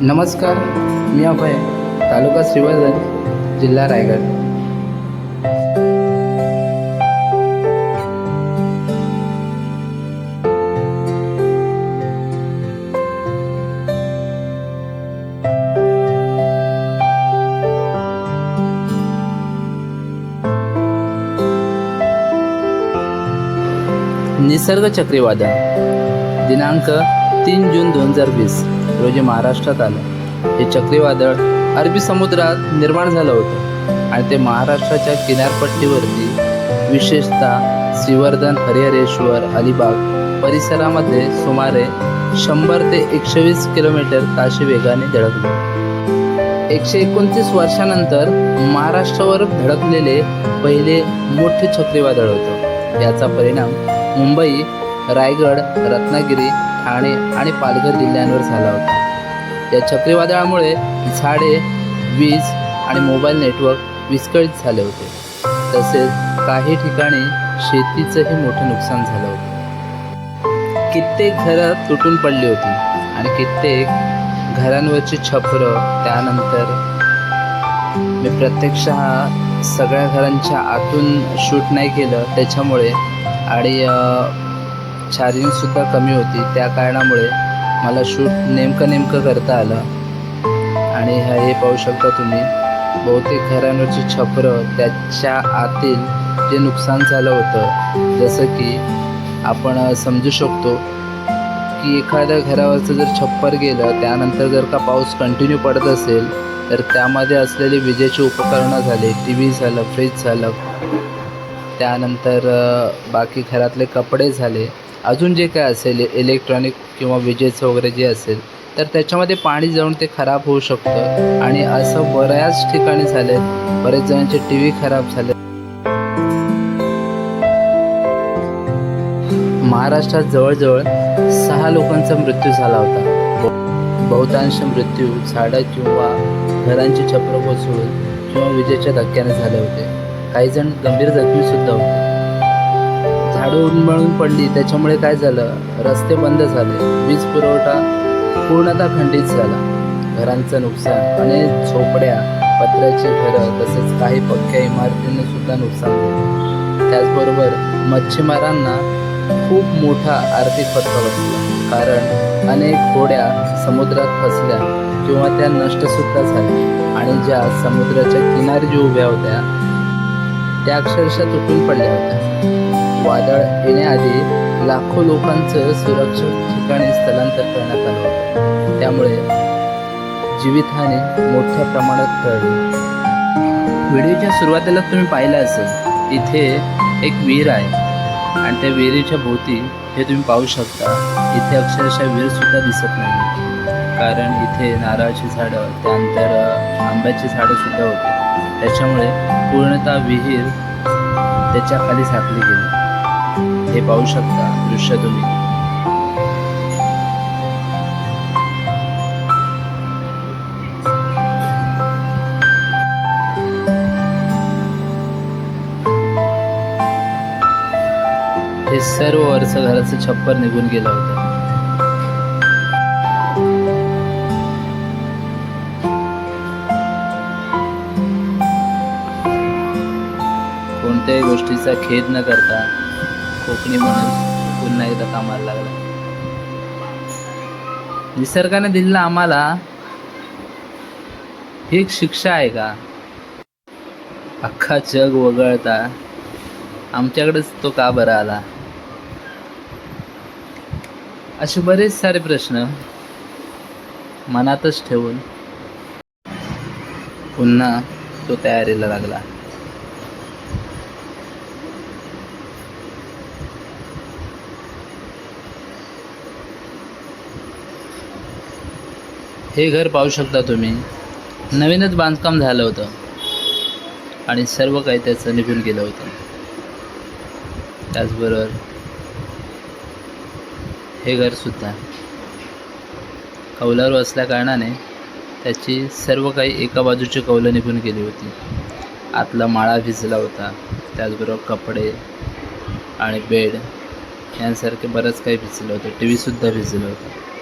नमस्कार मी अभय तालुका श्रीवर्धन जिल्हा रायगड. निसर्ग चक्रीवादळ दिनांक तीन जून दोन हजार वीस. रोजी महाराष्ट्रात आलं. हे चक्रीवादळ अरबी समुद्रात निर्माण झालं होतं आणि ते महाराष्ट्राच्या किनारपट्टीवरती विशेषतः श्रीवर्धन हरिहरेश्वर अलिबाग परिसरामध्ये सुमारे शंभर ते एकशे वीस किलोमीटर ताशी वेगाने धडकले. एकशे एकोणतीस वर्षानंतर महाराष्ट्रावर धडकलेले पहिले मोठे चक्रीवादळ होतं. याचा परिणाम मुंबई रायगड रत्नागिरी ठाणे आणि पालघर जिल्ह्यांवर झाला होता. या चक्रीवादळामुळे झाडे वीज आणि मोबाईल नेटवर्क विस्कळीत झाले होते. तसेच काही ठिकाणी शेतीचंही मोठं नुकसान झालं होतं. कित्येक घरं तुटून पडली होती आणि कित्येक घरांवरची छपरं त्यानंतर मी प्रत्यक्ष सगळ्या घरांच्या आतून शूट नाही केलं. त्याच्यामुळे आणि चार्जिंगसुद्धा कमी होती. त्या कारणामुळे मला शूट नेमकं नेमकं करता आलं. आणि हा हे पाहू शकता तुम्ही बहुतेक घरांवरची छपरं त्याच्या आतील जे नुकसान झालं होतं जसं की आपण समजू शकतो की एखाद्या घरावरचं जर छप्पर गेलं त्यानंतर जर का पाऊस कंटिन्यू पडत असेल तर त्यामध्ये असलेली विजेची उपकरणं झाले टी व्ही झालं फ्रीज झालं. त्यानंतर बाकी घरातले कपडे झाले. अजून जे काय असेल इलेक्ट्रॉनिक किंवा विजेचं वगैरे जे असेल तर त्याच्यामध्ये पाणी जाऊन ते खराब होऊ शकतं. आणि असं बऱ्याच ठिकाणी झाले बरेच जणांचे टी व्ही खराब झाले. महाराष्ट्रात जवळजवळ सहा लोकांचा मृत्यू झाला होता. बहुतांश मृत्यू झाडं किंवा घरांची छपरं कोसळून किंवा विजेच्या धक्क्याने झाले होते. काही जण गंभीर जखमीसुद्धा होते. झाडं उन्मळून पडली. त्याच्यामुळे काय झालं? रस्ते बंद झाले. वीज पुरवठा पूर्णतः खंडित झाला. घरांचं नुकसान अनेक झोपड्या पत्र्याचे घरं तसेच काही पक्क्या इमारतींना सुद्धा नुकसान झाले. त्याचबरोबर मच्छीमारांना खूप मोठा आर्थिक फटका बसला. कारण अनेक होड्या समुद्रात फसल्या किंवा त्या नष्टसुद्धा झाल्या. आणि ज्या समुद्राच्या किनारी ज्या उभ्या होत्या त्या अक्षरशः तुटून पडल्या होत्या. वादळ येण्याआधी लाखो लोकांचं सुरक्षित ठिकाणी स्थलांतर करण्यात आलं होतं. त्यामुळे जीवितहानी मोठ्या प्रमाणात टळली. व्हिडिओच्या सुरुवातीला तुम्ही पाहिलं असेल इथे एक विहीर आहे आणि त्या विहिरीच्या भोवती हे तुम्ही पाहू शकता इथे अक्षरशः विहीरसुद्धा दिसत नाही. कारण इथे नारळाची झाडं त्यानंतर आंब्याची झाडंसुद्धा होती. त्याच्यामुळे पूर्णतः विहीर त्याच्याखाली झाकली गेली. हे पाहू शकता, दृश्य तुम्ही. हे सर्व वर्ष घराचं छप्पर निघून गेलं होतं. कोणत्याही गोष्टीचा खेद न करता कोकणी म्हणून पुन्हा एकदा कामाला लागला. निसर्गाने दिलेला आम्हाला ही एक शिक्षा आहे का? अख्खा जग वगळता आमच्याकडेच तो का बरा आला? असे बरेच सारे प्रश्न मनातच ठेवून पुन्हा तो तयारीला लागला. हे घर पाहू शकता तुम्ही. नवीनच बांधकाम झालं होतं. आणि सर्व काही त्याचं निघून गेलं होतं. त्याचबरोबर हे घरसुद्धा कौलारू असल्या कारणाने त्याची सर्व काही एका बाजूची कौलं निघून गेली होती. आतला माळा भिजला होता. त्याचबरोबर कपडे आणि बेड यांसारखे बरंच काही भिजलं होतं. टी व्हीसुद्धा भिजलं होतं.